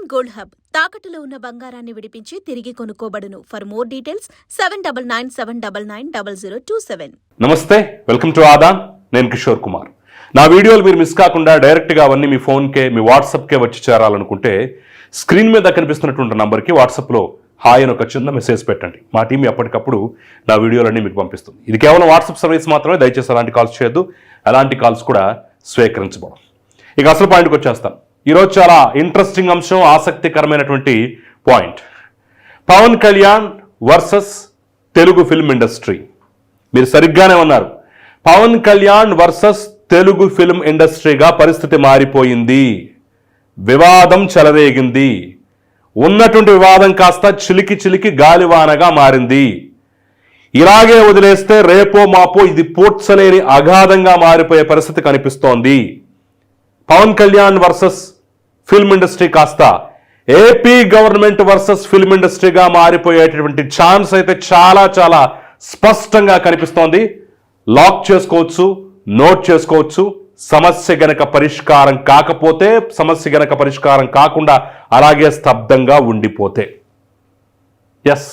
Indian gold hub. తాకట్టులో ఉన్న బంగారాన్ని విడిపించి తిరిగి కొనుక్కోబడును. For more details seven double nine seven double nine double zero two seven నమస్తే వెల్కమ్ టు ఆదాన్ నేను కిషోర్ కుమార్. నా వీడియోలు మీరు మిస్ కాకుండా డైరెక్ట్గా అవన్నీ మీ ఫోన్కే మీ వాట్సాప్కే వచ్చి చేరాలనుకుంటే స్క్రీన్ మీద కనిపిస్తున్నటువంటి నంబర్కి వాట్సాప్లో హాయ్ అని ఒక చిన్న మెసేజ్ పెట్టండి. మా టీం ఎప్పటికప్పుడు నా వీడియోలన్నీ మీకు పంపిస్తుంది. ఇది కేవలం వాట్సాప్ సర్వీస్ మాత్రమే దయచేసి అలాంటి కాల్స్ చేయొద్దు. అలాంటి కాల్స్ కూడా స్వీకరించబడం ఇక అసలు పాయింట్కి వచ్చేస్తాం. ఈరోజు చాలా ఇంట్రెస్టింగ్ అంశం ఆసక్తికరమైనటువంటి point. Pawan Kalyan versus Telugu film industry. మీరు సరిగ్గానే ఉన్నారు. పవన్ కళ్యాణ్ వర్సెస్ తెలుగు ఫిల్మ్ ఇండస్ట్రీగా పరిస్థితి మారిపోయింది. వివాదం చెలరేగింది. ఉన్నటువంటి వివాదం కాస్త చిలికి చిలికి గాలివానగా మారింది. ఇలాగే వదిలేస్తే రేపో మాపో ఇది పూడ్చలేని అగాధంగా మారిపోయే పరిస్థితి కనిపిస్తోంది. Pawan Kalyan versus film industry కాస్త ఏపీ గవర్నమెంట్ వర్సెస్ ఫిల్మ్ ఇండస్ట్రీగా మారిపోయేటటువంటి ఛాన్స్ అయితే చాలా చాలా స్పష్టంగా కనిపిస్తోంది. లాక్ చేసుకోవచ్చు నోట్ చేసుకోవచ్చు. సమస్య గనక పరిష్కారం కాకపోతే సమస్య గనక పరిష్కారం కాకుండా అలాగే స్తబ్దంగా ఉండిపోతే. ఎస్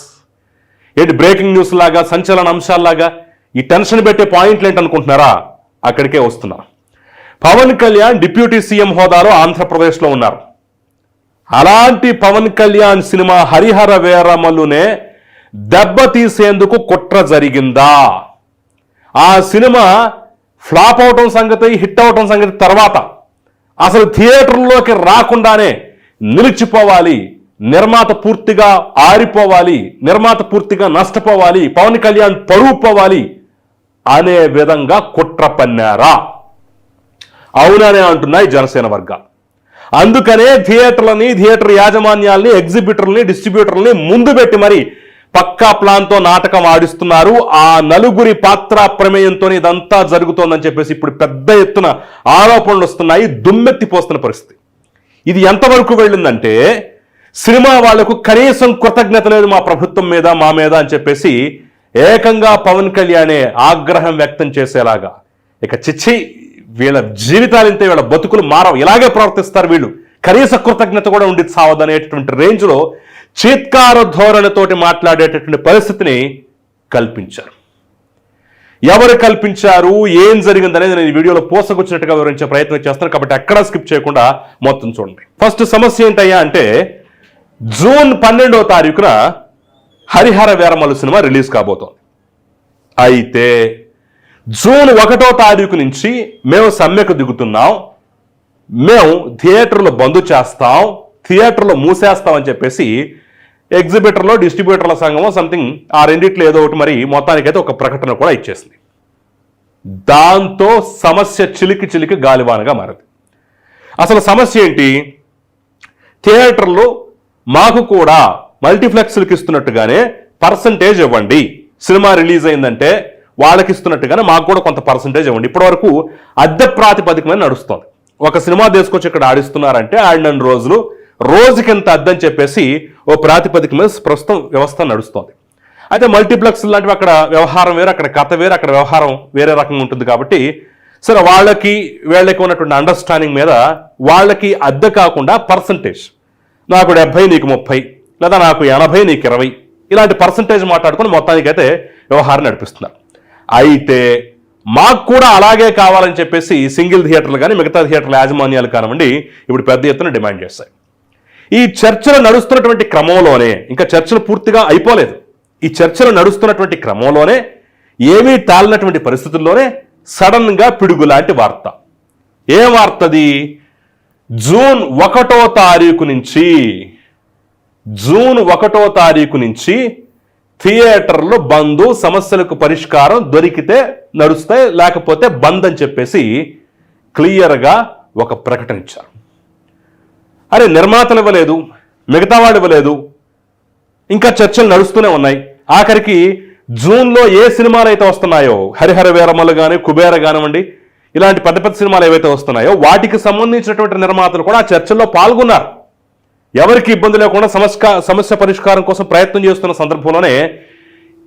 ఏంటి బ్రేకింగ్ న్యూస్ లాగా సంచలన అంశాల్లాగా ఈ టెన్షన్ పెట్టే పాయింట్లు ఏంటనుకుంటున్నారా? అక్కడికే వస్తున్నా. పవన్ కళ్యాణ్ డిప్యూటీ సీఎం హోదాలో ఆంధ్రప్రదేశ్లో ఉన్నారు. అలాంటి పవన్ కళ్యాణ్ సినిమా హరిహర వేరమలునే దెబ్బ తీసేందుకు కుట్ర జరిగిందా? ఆ సినిమా ఫ్లాప్ అవటం సంగతి హిట్ అవటం సంగతి తర్వాత అసలు థియేటర్లోకి రాకుండానే నిలిచిపోవాలి నిర్మాత పూర్తిగా ఆరిపోవాలి నిర్మాత పూర్తిగా నష్టపోవాలి పవన్ కళ్యాణ్ పరువు పోవాలి అనే విధంగా కుట్ర పన్నారా? అవుననే అంటున్నాయి జనసేన వర్గాలు అందుకనే థియేటర్లని థియేటర్ యాజమాన్యాల్ని ఎగ్జిబిటర్లని డిస్ట్రిబ్యూటర్లని ముందు పెట్టి మరి పక్కా ప్లాన్తో నాటకం ఆడిస్తున్నారు. ఆ నలుగురి పాత్ర ప్రమేయంతో ఇదంతా జరుగుతోందని చెప్పేసి ఇప్పుడు పెద్ద ఎత్తున ఆరోపణలు వస్తున్నాయి దుమ్మెత్తిపోస్తున్న పరిస్థితి. ఇది ఎంతవరకు వెళ్ళిందంటే సినిమా వాళ్ళకు కనీసం కృతజ్ఞత లేదు మా ప్రభుత్వం మీద మా మీద అని చెప్పేసి ఏకంగా పవన్ కళ్యాణే ఆగ్రహం వ్యక్తం చేసేలాగా. ఇక చిచ్చి వీళ్ళ జీవితాలు ఇంతే వీళ్ళ బతుకులు మారవు. ఇలాగే ప్రవర్తిస్తారు వీళ్ళు. కనీస కృతజ్ఞత కూడా ఉండి సావదనేటటువంటి రేంజ్లో చీత్కార ధోరణితోటి మాట్లాడేటటువంటి పరిస్థితిని కల్పించారు. ఎవరు కల్పించారు? ఏం జరిగింది అనేది నేను వీడియోలో పోసకొచ్చినట్టుగా వివరించే ప్రయత్నం చేస్తాను. కాబట్టి ఎక్కడా స్కిప్ చేయకుండా మొత్తం చూడండి. ఫస్ట్ సమస్య ఏంటయ్యా అంటే జూన్ పన్నెండవ తారీఖున హరిహర వీరమల్లు సినిమా రిలీజ్ కాబోతోంది. అయితే జూన్ ఒకటో తారీఖు నుంచి మేము సమ్మెకు దిగుతున్నాం. మేము థియేటర్లు బంద్ చేస్తాం. థియేటర్లు మూసేస్తాం అని చెప్పేసి ఎగ్జిబిటర్లో డిస్ట్రిబ్యూటర్ల సంఘం సంథింగ్ ఆ రెండిట్లో ఏదో ఒకటి మరి మొత్తానికైతే ఒక ప్రకటన కూడా ఇచ్చేసింది. దాంతో సమస్య చిలికి చిలికి గాలివానగా మారింది. అసలు సమస్య ఏంటి? థియేటర్లు మాకు కూడా మల్టీప్లెక్స్లకు ఇస్తున్నట్టుగానే పర్సంటేజ్ ఇవ్వండి. సినిమా రిలీజ్ అయిందంటే వాళ్ళకి ఇస్తున్నట్టుగానే మాకు కూడా కొంత పర్సంటేజ్ ఇవ్వండి. ఇప్పటివరకు అద్దె ప్రాతిపదిక మీద నడుస్తుంది. ఒక సినిమా తీసుకొచ్చి ఇక్కడ ఆడిస్తున్నారంటే ఆడిన రోజులు రోజుకింత అద్దెని చెప్పేసి ఓ ప్రాతిపదిక మీద ప్రస్తుతం వ్యవస్థ నడుస్తుంది. అయితే మల్టీప్లెక్స్ లాంటివి అక్కడ వ్యవహారం వేరు అక్కడ కథ వేరు అక్కడ వ్యవహారం వేరే రకంగా ఉంటుంది కాబట్టి సరే వాళ్ళకి వీళ్ళకి ఉన్నటువంటి అండర్స్టాండింగ్ మీద వాళ్ళకి అద్దె కాకుండా పర్సంటేజ్ నాకు డెబ్బై నీకు ముప్పై లేదా నాకు ఎనభై నీకు ఇరవై ఇలాంటి పర్సంటేజ్ మాట్లాడుకుని మొత్తానికైతే వ్యవహారం నడిపిస్తున్నారు. అయితే మాకు కూడా అలాగే కావాలని చెప్పేసి సింగిల్ థియేటర్లు కానీ మిగతా థియేటర్ల యాజమాన్యాలు కానివ్వండి ఇప్పుడు పెద్ద ఎత్తున డిమాండ్ చేస్తాయి. ఈ చర్చలు నడుస్తున్నటువంటి క్రమంలోనే ఇంకా చర్చలు పూర్తిగా అయిపోలేదు. ఈ చర్చలు నడుస్తున్నటువంటి క్రమంలోనే ఏమీ తాలినటువంటి పరిస్థితుల్లోనే సడన్గా పిడుగులాంటి వార్త. ఏ వార్తది? జూన్ ఒకటో తారీఖు నుంచి జూన్ ఒకటో తారీఖు నుంచి థియేటర్లు బంద్ సమస్యలకు పరిష్కారం దొరికితే నడుస్తాయి లేకపోతే బంద్ అని చెప్పేసి క్లియర్గా ఒక ప్రకటన ఇచ్చారు. అరే నిర్మాతలు ఇవ్వలేదు మిగతా వాడు ఇవ్వలేదు ఇంకా చర్చలు నడుస్తూనే ఉన్నాయి. ఆఖరికి జూన్లో ఏ సినిమాలు అయితే వస్తున్నాయో హరిహర వీరమలు కానీ కుబేర కానివ్వండి ఇలాంటి పెద్ద పెద్ద సినిమాలు ఏవైతే వస్తున్నాయో వాటికి సంబంధించినటువంటి నిర్మాతలు కూడా ఆ చర్చల్లో పాల్గొన్నారు. ఎవరికి ఇబ్బంది లేకుండా సమస్య సమస్య పరిష్కారం కోసం ప్రయత్నం చేస్తున్న సందర్భంలోనే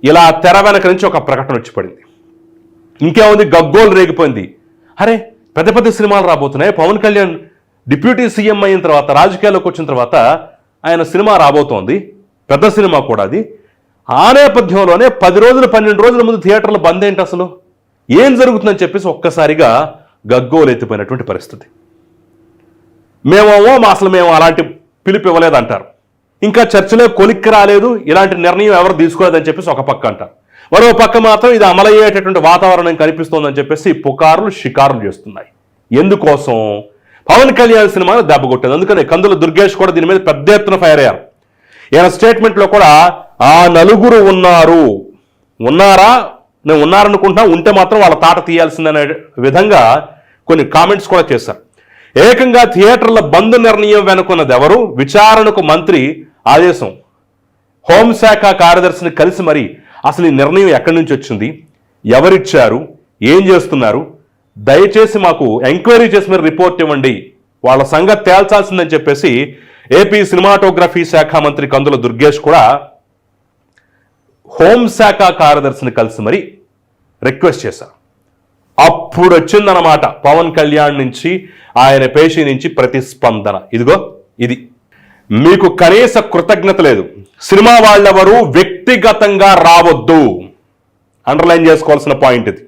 ఇలా తెర వెనక నుంచి ఒక ప్రకటన వచ్చి పడింది. ఇంకేముంది? గగ్గోలు రేగిపోయింది. అరే పెద్ద పెద్ద సినిమాలు రాబోతున్నాయి. పవన్ కళ్యాణ్ డిప్యూటీ సీఎం అయిన తర్వాత రాజకీయాల్లోకి వచ్చిన తర్వాత ఆయన సినిమా రాబోతోంది. పెద్ద సినిమా కూడా అది. ఆ నేపథ్యంలోనే పది రోజులు పన్నెండు రోజుల ముందు థియేటర్లు బంద్ ఏంటి అసలు? ఏం జరుగుతుందని చెప్పేసి ఒక్కసారిగా గగ్గోలు ఎత్తిపోయినటువంటి పరిస్థితి. మేమేమో అసలు మేము అలాంటి పిలుపు ఇవ్వలేదంటారు ఇంకా చర్చలో కొలిక్కి రాలేదు ఇలాంటి నిర్ణయం ఎవరు తీసుకోలేదని చెప్పేసి ఒక పక్క అంటారు. మరో పక్క మాత్రం ఇది అమలయ్యేటటువంటి వాతావరణం కనిపిస్తోందని చెప్పేసి పుకారులు షికారులు చేస్తున్నాయి. ఎందుకోసం? పవన్ కళ్యాణ్ సినిమాను దెబ్బకొట్టింది. అందుకని కందుల దుర్గేష్ కూడా దీని మీద పెద్ద ఎత్తున ఫైర్ అయ్యారు. ఈయన స్టేట్మెంట్లో కూడా ఆ నలుగురు ఉన్నారు. ఉన్నారా? నేను ఉన్నారనుకుంటున్నా. ఉంటే మాత్రం వాళ్ళ తాట తీయాల్సిందనే విధంగా కొన్ని కామెంట్స్ కూడా చేశారు. ఏకంగా థియేటర్ల బంద్ నిర్ణయం వెనుకున్నది ఎవరు? విచారణకు మంత్రి ఆదేశం. హోంశాఖ కార్యదర్శిని కలిసి మరి అసలు ఈ నిర్ణయం ఎక్కడి నుంచి వచ్చింది? ఎవరిచ్చారు? ఏం చేస్తున్నారు? దయచేసి మాకు ఎంక్వైరీ చేసి మీరు రిపోర్ట్ ఇవ్వండి. వాళ్ళ సంగతి తేల్చాల్సిందని చెప్పేసి ఏపీ సినిమాటోగ్రఫీ శాఖ మంత్రి కందుల దుర్గేష్ కూడా హోంశాఖ కార్యదర్శిని కలిసి మరి రిక్వెస్ట్ చేశారు. అప్పుడు వచ్చిందనమాట పవన్ కళ్యాణ్ నుంచి ఆయన పేషి నుంచి ప్రతిస్పందన. ఇదిగో ఇది. మీకు కనీస కృతజ్ఞత లేదు. సినిమా వాళ్ళెవరు వ్యక్తిగతంగా రావద్దు. అండర్లైన్ చేసుకోవాల్సిన పాయింట్ ఇది.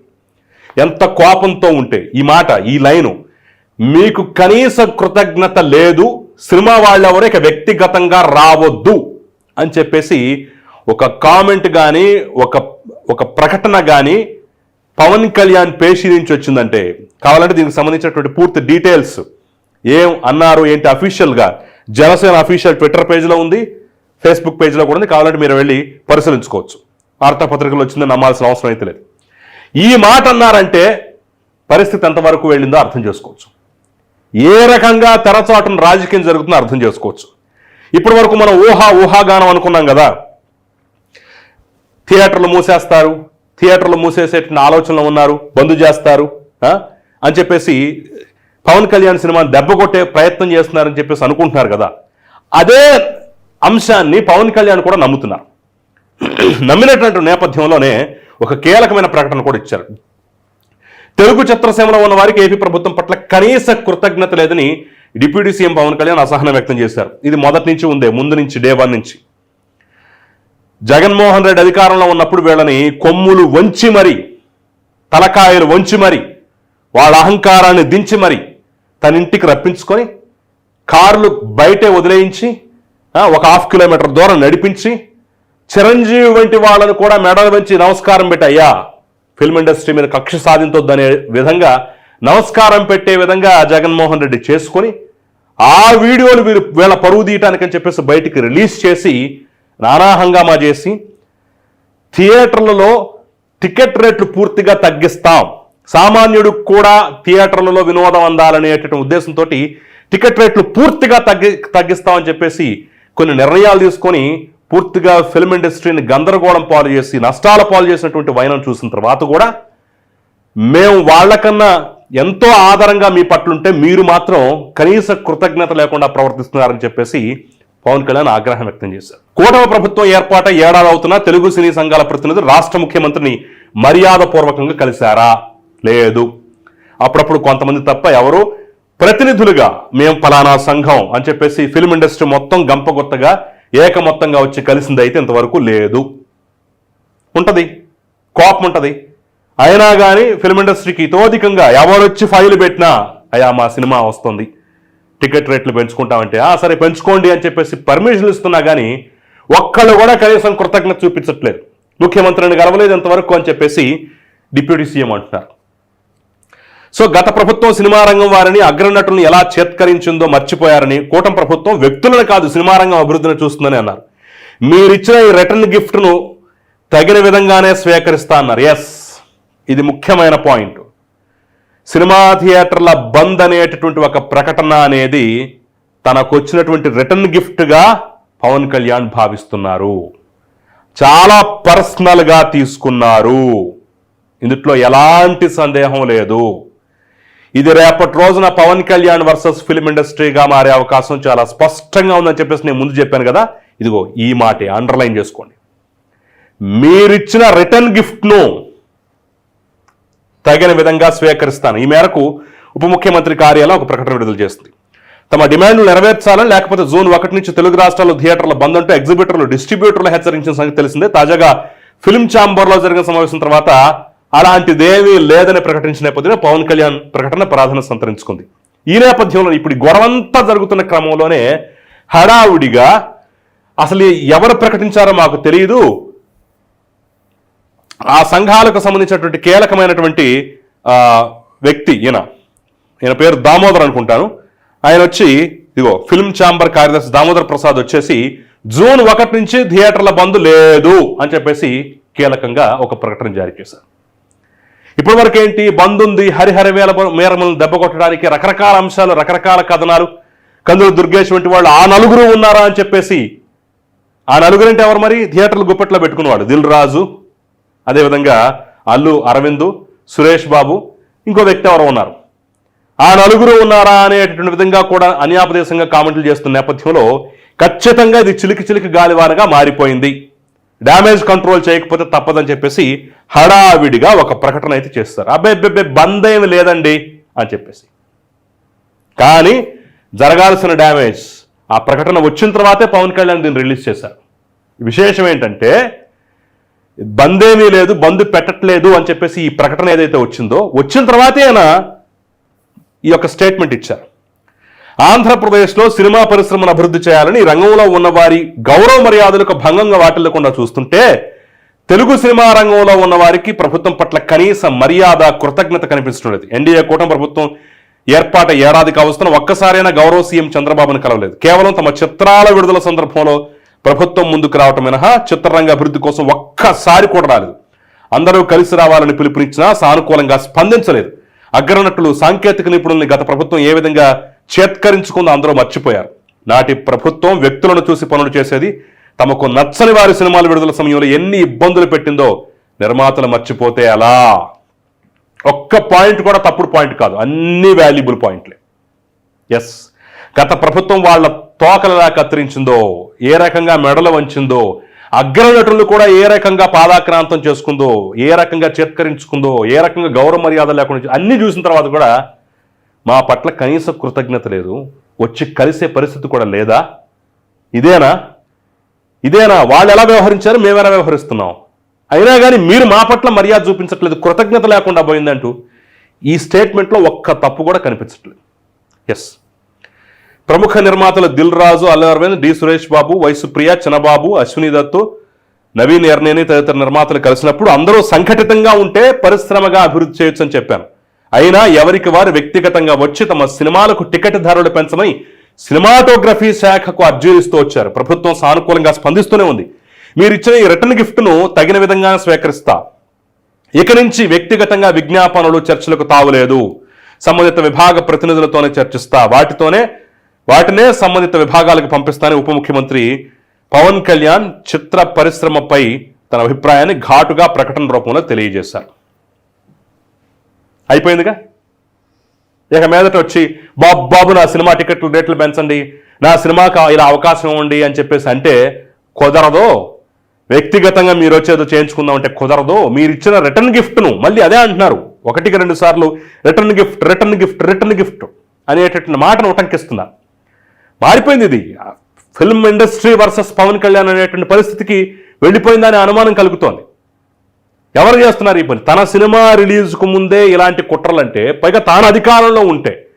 ఎంత కోపంతో ఉంటే ఈ మాట ఈ లైను. మీకు కనీస కృతజ్ఞత లేదు సినిమా వాళ్ళెవరు ఇక వ్యక్తిగతంగా రావద్దు అని చెప్పేసి ఒక కామెంట్ కానీ ఒక ఒక ప్రకటన కానీ పవన్ కళ్యాణ్ పేషీ నుంచి వచ్చిందంటే కావాలంటే దీనికి సంబంధించినటువంటి పూర్తి డీటెయిల్స్. ఏం అన్నారు ఏంటి అఫీషియల్గా? జనసేన అఫీషియల్ ట్విట్టర్ పేజ్లో ఉంది ఫేస్బుక్ పేజ్లో కూడా ఉంది. కావాలంటే మీరు వెళ్ళి పరిశీలించుకోవచ్చు. వార్తాపత్రికలు వచ్చిందని నమ్మాల్సిన అవసరం అయితే లేదు. ఈ మాట అన్నారంటే పరిస్థితి ఎంతవరకు వెళ్ళిందో అర్థం చేసుకోవచ్చు. ఏ రకంగా తెరచాటున రాజకీయం జరుగుతుందో అర్థం చేసుకోవచ్చు. ఇప్పటి వరకు మనం ఊహా ఊహాగానం అనుకున్నాం కదా. థియేటర్లు మూసేస్తారు థియేటర్లు మూసేసేటువంటి ఆలోచనలో ఉన్నారు బంద్ చేస్తారు అని చెప్పేసి పవన్ కళ్యాణ్ సినిమాని దెబ్బ కొట్టే ప్రయత్నం చేస్తున్నారని చెప్పేసి అనుకుంటున్నారు కదా. అదే అంశాన్ని పవన్ కళ్యాణ్ కూడా నమ్ముతున్నారు. నమ్మినటువంటి నేపథ్యంలోనే ఒక కీలకమైన ప్రకటన కూడా ఇచ్చారు. తెలుగు చిత్రసీమలో ఉన్న వారికి ఏపీ ప్రభుత్వం పట్ల కనీస కృతజ్ఞత లేదని డిప్యూటీ సీఎం పవన్ కళ్యాణ్ అసహనం వ్యక్తం చేశారు. ఇది మొదటి నుంచి ఉందే ముందు నుంచి డే వన్ నుంచి. జగన్మోహన్ రెడ్డి అధికారంలో ఉన్నప్పుడు వీళ్ళని కొమ్ములు వంచి మరి తలకాయలు వంచి మరి వాళ్ళ అహంకారాన్ని దించి మరి తన ఇంటికి రప్పించుకొని కార్లు బయటే వదిలేయించి ఒక హాఫ్ కిలోమీటర్ దూరం నడిపించి చిరంజీవి వంటి వాళ్ళను కూడా మెడలు వంచి నమస్కారం పెట్టయ్యా ఫిల్మ్ ఇండస్ట్రీ మీద కక్ష సాధించొద్దనే విధంగా నమస్కారం పెట్టే విధంగా జగన్మోహన్ రెడ్డి చేసుకొని ఆ వీడియోలు వీరు వీళ్ళ పరువు తీయటానికని చెప్పేసి బయటికి రిలీజ్ చేసి నానా హంగామా చేసి థియేటర్లలో టికెట్ రేట్లు పూర్తిగా తగ్గిస్తాం. సామాన్యుడు కూడా థియేటర్లలో వినోదం అందాలనేటువంటి ఉద్దేశంతో టికెట్ రేట్లు పూర్తిగా తగ్గి తగ్గిస్తామని చెప్పేసి కొన్ని నిర్ణయాలు తీసుకొని పూర్తిగా ఫిల్మ్ ఇండస్ట్రీని గందరగోళం పాలు చేసి నష్టాల పాలు చేసినటువంటి వైనం చూసిన తర్వాత కూడా మేము వాళ్ళకన్నా ఎంతో ఆధారంగా మీ పట్లుంటే మీరు మాత్రం కనీస కృతజ్ఞత లేకుండా ప్రవర్తిస్తున్నారని చెప్పేసి పవన్ కళ్యాణ్ ఆగ్రహం వ్యక్తం చేశారు. కూటమి ప్రభుత్వం ఏర్పాట ఏడాది అవుతున్నా తెలుగు సినీ సంఘాల ప్రతినిధి రాష్ట్ర ముఖ్యమంత్రిని మర్యాదపూర్వకంగా కలిశారా? లేదు. అప్పుడప్పుడు కొంతమంది తప్ప ఎవరు? ప్రతినిధులుగా మేము ఫలానా సంఘం అని చెప్పేసి ఫిల్మ్ ఇండస్ట్రీ మొత్తం గంపగొత్తగా ఏకమొత్తంగా వచ్చి కలిసింది అయితే ఇంతవరకు లేదు. ఉంటుంది. కోపం ఉంటుంది. అయినా కానీ ఫిల్మ్ ఇండస్ట్రీకి తోధికంగా ఎవరొచ్చి ఫైల్ పెట్టినా అయా మా సినిమా వస్తుంది. టికెట్ రేట్లు పెంచుకుంటామంటే ఆ సరే పెంచుకోండి అని చెప్పేసి పర్మిషన్ ఇస్తున్నా కానీ ఒక్కళ్ళు కూడా కనీసం కృతజ్ఞత చూపించట్లేదు. ముఖ్యమంత్రిని గెలవలేదు ఎంతవరకు అని చెప్పేసి డిప్యూటీ సీఎం అంటున్నారు. సో గత ప్రభుత్వం సినిమా రంగం వారిని అగ్రనటులను ఎలా చేత్కరించిందో మర్చిపోయారని కూటమి ప్రభుత్వం వ్యక్తులను కాదు సినిమా రంగం అభివృద్ధిని చూస్తుందని అన్నారు. మీరిచ్చిన ఈ రిటర్న్ గిఫ్ట్ను తగిన విధంగానే స్వీకరిస్తా అన్నారు. ఎస్ ఇది ముఖ్యమైన పాయింట్. సినిమా థియేటర్ల బంద్ అనేటటువంటి ఒక ప్రకటన అనేది తనకు వచ్చినటువంటి రిటర్న్ గిఫ్ట్గా పవన్ కళ్యాణ్ భావిస్తున్నారు. చాలా పర్సనల్గా తీసుకున్నారు. ఇందుట్లో ఎలాంటి సందేహం లేదు. ఇది రేపటి రోజున పవన్ కళ్యాణ్ వర్సెస్ ఫిల్మ్ ఇండస్ట్రీగా మారే అవకాశం చాలా స్పష్టంగా ఉందని చెప్పేసి నేను ముందు చెప్పాను కదా. ఇదిగో ఈ మాటే అండర్లైన్ చేసుకోండి. మీరిచ్చిన రిటర్న్ గిఫ్ట్ను తగిన విధంగా స్వీకరిస్తాను. ఈ మేరకు ఉప ముఖ్యమంత్రి కార్యాలయం ఒక ప్రకటన విడుదల చేస్తుంది తమ డిమాండ్లు నెరవేర్చాలని లేకపోతే జూన్ ఒకటి నుంచి తెలుగు రాష్ట్రాల్లో థియేటర్ల బంద్ అంటూ ఎగ్జిబిటర్లు డిస్ట్రిబ్యూటర్లు హెచ్చరించిన సంగతి తెలిసిందే. తాజాగా ఫిల్మ్ ఛాంబర్లో జరిగిన సమావేశం తర్వాత అలాంటిదేమీ లేదని ప్రకటించిన నేపథ్యంలో పవన్ కళ్యాణ్ ప్రకటన ప్రాధాన్యత సంతరించుకుంది. ఈ నేపథ్యంలో ఇప్పుడు గొడవంతా జరుగుతున్న క్రమంలోనే హడావుడిగా అసలు ఎవరు ప్రకటించారో మాకు తెలియదు ఆ సంఘాలకు సంబంధించినటువంటి కీలకమైనటువంటి వ్యక్తి ఈయన. ఈయన పేరు దామోదర్ అనుకుంటాను. ఆయన వచ్చి ఇదిగో ఫిల్మ్ ఛాంబర్ కార్యదర్శి దామోదర్ ప్రసాద్ వచ్చేసి జూన్ ఒకటి నుంచి థియేటర్ల బంద్ లేదు అని చెప్పేసి కీలకంగా ఒక ప్రకటన జారీ చేశారు. ఇప్పటి వరకు ఏంటి బంద్ ఉంది హరిహరవేల మేరములను దెబ్బ కొట్టడానికి రకరకాల అంశాలు రకరకాల కథనాలు. కందులు దుర్గేష్ వంటి వాళ్ళు ఆ నలుగురు ఉన్నారా? అని చెప్పేసి ఆ నలుగురంటే ఎవరు మరి? థియేటర్లు గుప్పట్లో పెట్టుకున్నవాడు దిల్ రాజు. అదేవిధంగా అల్లు అరవింద్ సురేష్ బాబు ఇంకో వ్యక్తి ఎవరో ఉన్నారు. ఆ నలుగురు ఉన్నారా అనేటటువంటి విధంగా కూడా అన్యాపదేశంగా కామెంట్లు చేస్తున్న నేపథ్యంలో ఖచ్చితంగా ఇది చిలికి చిలికి గాలివానగా మారిపోయింది. డ్యామేజ్ కంట్రోల్ చేయకపోతే తప్పదని చెప్పేసి హడావిడిగా ఒక ప్రకటన అయితే చేస్తారు. అబ్బాయి అబ్బాయి బంద్ ఏమి లేదండి అని చెప్పేసి. కానీ జరగాల్సిన డ్యామేజ్ ఆ ప్రకటన వచ్చిన తర్వాతే పవన్ కళ్యాణ్ దీన్ని రిలీజ్ చేశారు. విశేషం ఏంటంటే బంద్ ఏమీ లేదు బంద్ పెట్టట్లేదు అని చెప్పేసి ఈ ప్రకటన ఏదైతే వచ్చిందో వచ్చిన తర్వాతే ఆయన ఈ యొక్క స్టేట్మెంట్ ఇచ్చారు. ఆంధ్రప్రదేశ్లో సినిమా పరిశ్రమను అభివృద్ధి చేయాలని రంగంలో ఉన్న వారి గౌరవ మర్యాదలకు భంగంగా వాటిల్లకుండా చూస్తుంటే తెలుగు సినిమా రంగంలో ఉన్న వారికి ప్రభుత్వం పట్ల కనీస మర్యాద కృతజ్ఞత కనిపిస్తున్నది ఎన్డీఏ కూటమి ప్రభుత్వం ఏర్పాటు ఏడాది కావస్తున్న ఒక్కసారైనా గౌరవ సీఎం చంద్రబాబును కలవలేదు. కేవలం తమ చిత్రాల విడుదల సందర్భంలో ప్రభుత్వం ముందుకు రావటం మినహా చిత్రరంగ అభివృద్ధి కోసం ఒక్కసారి కూడా రాలేదు. అందరూ కలిసి రావాలని పిలుపునిచ్చినా సానుకూలంగా స్పందించలేదు. అగ్రనటులు సాంకేతిక నిపుణుల్ని గత ప్రభుత్వం ఏ విధంగా చేత్కరించుకుందో అందరూ మర్చిపోయారు. నాటి ప్రభుత్వం వ్యక్తులను చూసి పనులు చేసేది తమకు నచ్చని వారి సినిమాలు విడుదల సమయంలో ఎన్ని ఇబ్బందులు పెట్టిందో నిర్మాతలు మర్చిపోతే అలా ఒక్క పాయింట్ కూడా తప్పుడు పాయింట్ కాదు. అన్ని వాల్యుబుల్ పాయింట్లే. ఎస్ గత ప్రభుత్వం వాళ్ళ తోకలలా కత్తిరించిందో ఏ రకంగా మెడలు వంచిందో అగ్రనటులు కూడా ఏ రకంగా పాదాక్రాంతం చేసుకుందో ఏ రకంగా చేత్కరించుకుందో ఏ రకంగా గౌరవ మర్యాద లేకుండా అన్నీ చూసిన తర్వాత కూడా మా పట్ల కనీస కృతజ్ఞత లేదు. వచ్చి కలిసే పరిస్థితి కూడా లేదా? ఇదేనా? ఇదేనా? వాళ్ళు ఎలా వ్యవహరించారు? మేము ఎలా వ్యవహరిస్తున్నాం? అయినా కానీ మీరు మా పట్ల మర్యాద చూపించట్లేదు కృతజ్ఞత లేకుండా పోయిందంటూ ఈ స్టేట్మెంట్లో ఒక్క తప్పు కూడా కనిపించట్లేదు. ఎస్ ప్రముఖ నిర్మాతలు దిల్ రాజు అల్లు అరవింద్ డి సురేష్ బాబు వయసు ప్రియ చిన్నబాబు అశ్విని దత్తు నవీన్ ఎర్నేని తదితర నిర్మాతలు కలిసినప్పుడు అందరూ సంఘటితంగా ఉంటే పరిశ్రమగా అభివృద్ధి చేయొచ్చు అని చెప్పాను. అయినా ఎవరికి వారు వ్యక్తిగతంగా వచ్చి తమ సినిమాలకు టికెట్ ధరలు పెంచమని సినిమాటోగ్రఫీ శాఖకు అర్జీలు ఇస్తూ వచ్చారు. ప్రభుత్వం సానుకూలంగా స్పందిస్తూనే ఉంది. మీరు ఇచ్చిన ఈ రిటర్న్ గిఫ్ట్ను తగిన విధంగా స్వీకరిస్తా. ఇక నుంచి వ్యక్తిగతంగా విజ్ఞాపనలు చర్చలకు తావులేదు. సంబంధిత విభాగ ప్రతినిధులతోనే చర్చిస్తా. వాటితోనే వాటినే సంబంధిత విభాగాలకు పంపిస్తానని ఉప ముఖ్యమంత్రి పవన్ కళ్యాణ్ చిత్ర పరిశ్రమపై తన అభిప్రాయాన్ని ఘాటుగా ప్రకటన రూపంలో తెలియజేశారు. అయిపోయిందిగా? ఇక మీదట వచ్చి బాబు బాబు నా సినిమా టికెట్లు రేట్లు పెంచండి నా సినిమాకి ఇలా అవకాశం ఇవ్వండి అని చెప్పేసి అంటే కుదరదు? వ్యక్తిగతంగా మీరు వచ్చేదో చేయించుకుందాం అంటే కుదరదు? మీరు ఇచ్చిన రిటర్న్ గిఫ్ట్ను మళ్ళీ అదే అంటున్నారు. ఒకటికి రెండు సార్లు return gift return gift return gift అనేటటువంటి మాటను ఉటంకిస్తున్నారు. మారిపోయింది ఇది. Film industry versus Pawan Kalyan అనేటువంటి పరిస్థితికి వెళ్ళిపోయిందనే అనుమానం కలుగుతోంది. ఎవరు చేస్తున్నారు ఈ పని? తన సినిమా రిలీజ్కు ముందే ఇలాంటి కుట్రలంటే పైగా తాను అధికారంలో ఉంటే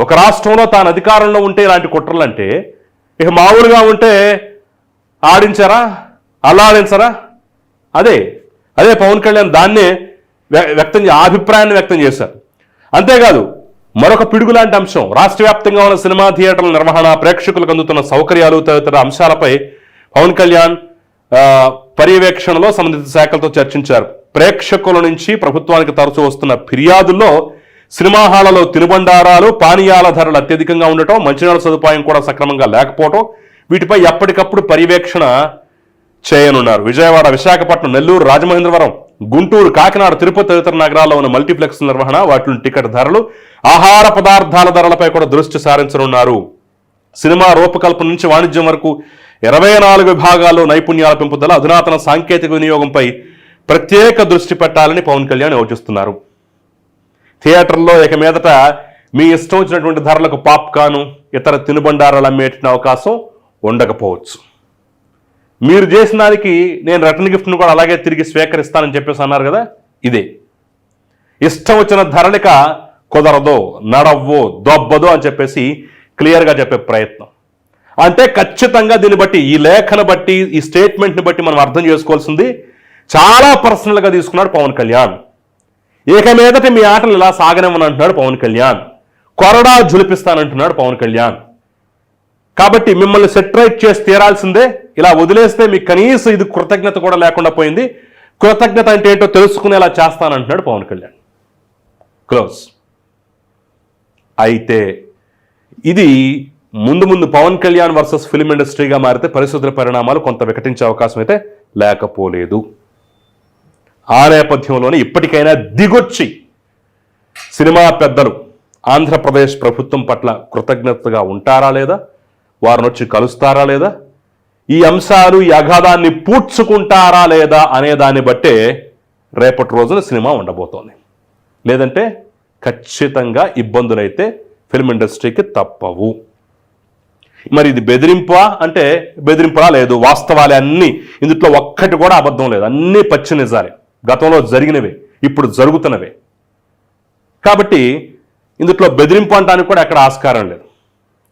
ఒక రాష్ట్రంలో తాను అధికారంలో ఉంటే ఇలాంటి కుట్రలంటే ఇక మామూలుగా ఉంటే ఆడించారా? అల్లాడించరా? అదే అదే పవన్ కళ్యాణ్ దాన్నే వ్య- వ్యక్తం చే- ఆ అభిప్రాయాన్ని వ్యక్తం చేశారు. అంతేకాదు మరొక పిడుగు లాంటి అంశం రాష్ట్ర వ్యాప్తంగా ఉన్న సినిమా థియేటర్ల నిర్వహణ ప్రేక్షకులకు అందుతున్న సౌకర్యాలు తదితర అంశాలపై పవన్ కళ్యాణ్ పర్యవేక్షణలో సంబంధిత శాఖలతో చర్చించారు. ప్రేక్షకుల నుంచి ప్రభుత్వానికి తరచూ వస్తున్న ఫిర్యాదుల్లో సినిమా హాళ్ళలో తినుబండారాలు పానీయాల ధరలు అత్యధికంగా ఉండటం మంచినీళ్ళ సదుపాయం కూడా సక్రమంగా లేకపోవటం వీటిపై ఎప్పటికప్పుడు పర్యవేక్షణ చేయనున్నారు. విజయవాడ విశాఖపట్నం నెల్లూరు రాజమహేంద్రవరం గుంటూరు కాకినాడ తిరుపతి తదితర నగరాల్లో ఉన్న మల్టీప్లెక్స్ నిర్వహణ వాటిని టికెట్ ధరలు ఆహార పదార్థాల ధరలపై కూడా దృష్టి సారించనున్నారు. సినిమా రూపకల్పన నుంచి వాణిజ్యం వరకు ఇరవై నాలుగు విభాగాల్లో నైపుణ్యాల పెంపుదల అధునాతన సాంకేతిక వినియోగంపై ప్రత్యేక దృష్టి పెట్టాలని పవన్ కళ్యాణ్ యోచిస్తున్నారు. థియేటర్లో ఇక మీదట మీ ఇష్టం వచ్చినటువంటి ధరలకు పాప్కాను ఇతర తినుబండారాలు అమ్మేట అవకాశం ఉండకపోవచ్చు. మీరు చేసిన దానికి నేను రిటర్న్ గిఫ్ట్ను కూడా అలాగే తిరిగి స్వీకరిస్తానని చెప్పేసి అన్నారు కదా? ఇదే. ఇష్టం వచ్చిన ధరలిక కుదరదు నడవ్వు దొబ్బదు అని చెప్పేసి క్లియర్గా చెప్పే ప్రయత్నం. అంటే ఖచ్చితంగా దీన్ని బట్టి ఈ లేఖను బట్టి ఈ స్టేట్మెంట్ని బట్టి మనం అర్థం చేసుకోవాల్సింది చాలా పర్సనల్గా తీసుకున్నాడు పవన్ కళ్యాణ్. ఇక మీదట మీ ఆటలు ఇలా సాగనివ్వను అంటున్నాడు పవన్ కళ్యాణ్. కొరడా జులిపిస్తానంటున్నాడు పవన్ కళ్యాణ్. కాబట్టి మిమ్మల్ని సెట్రైట్ చేసి తీరాల్సిందే ఇలా వదిలేస్తే మీకు కనీసం ఇది కృతజ్ఞత కూడా లేకుండా పోయింది. కృతజ్ఞత అంటే ఏంటో తెలుసుకునేలా చేస్తానంటున్నాడు పవన్ కళ్యాణ్. క్లోజ్. అయితే ఇది ముందు ముందు పవన్ కళ్యాణ్ వర్సెస్ ఫిల్మ్ ఇండస్ట్రీగా మారితే పరిస్థితుల పరిణామాలు కొంత వికటించే అవకాశం అయితే లేకపోలేదు. ఆ నేపథ్యంలోనే ఇప్పటికైనా దిగొచ్చి సినిమా పెద్దలు ఆంధ్రప్రదేశ్ ప్రభుత్వం పట్ల కృతజ్ఞతగా ఉంటారా లేదా? వారిని వచ్చి కలుస్తారా లేదా? ఈ అంశాలు ఈ అగాధాన్ని పూడ్చుకుంటారా లేదా అనే దాన్ని బట్టే రేపటి రోజున సినిమా ఉండబోతోంది. లేదంటే ఖచ్చితంగా ఇబ్బందులైతే ఫిల్మ్ ఇండస్ట్రీకి తప్పవు. మరి ఇది బెదిరింపా? అంటే బెదిరింపా లేదు. వాస్తవాలే అన్నీ. ఇందులో ఒక్కటి కూడా అబద్ధం లేదు. అన్నీ పచ్చి నిజాలే. గతంలో జరిగినవే. ఇప్పుడు జరుగుతున్నవే. కాబట్టి ఇందులో బెదిరింపు అంటానికి కూడా ఎక్కడ ఆస్కారం లేదు.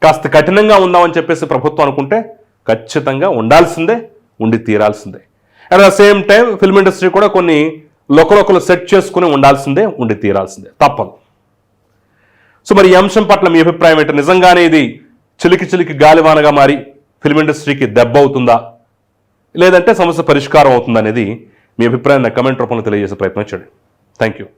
కాస్త కఠినంగా ఉందామని చెప్పేసి ప్రభుత్వం అనుకుంటే ఖచ్చితంగా ఉండాల్సిందే ఉండి తీరాల్సిందే. At the same time film industry కూడా కొన్ని లొకలొకలు సెట్ చేసుకుని ఉండాల్సిందే ఉండి తీరాల్సిందే. తప్పదు. సో మరి ఈ అంశం పట్ల మీ అభిప్రాయం ఏంటి? నిజంగానే ఇది చిలికి చిలికి గాలివానగా మారి ఫిల్మ్ ఇండస్ట్రీకి దెబ్బ అవుతుందా? లేదంటే సమస్య పరిష్కారం అవుతుందా అనేది మీ అభిప్రాయాన్ని కమెంట్ రూపంలో తెలియజేసే ప్రయత్నం చేయండి. Thank you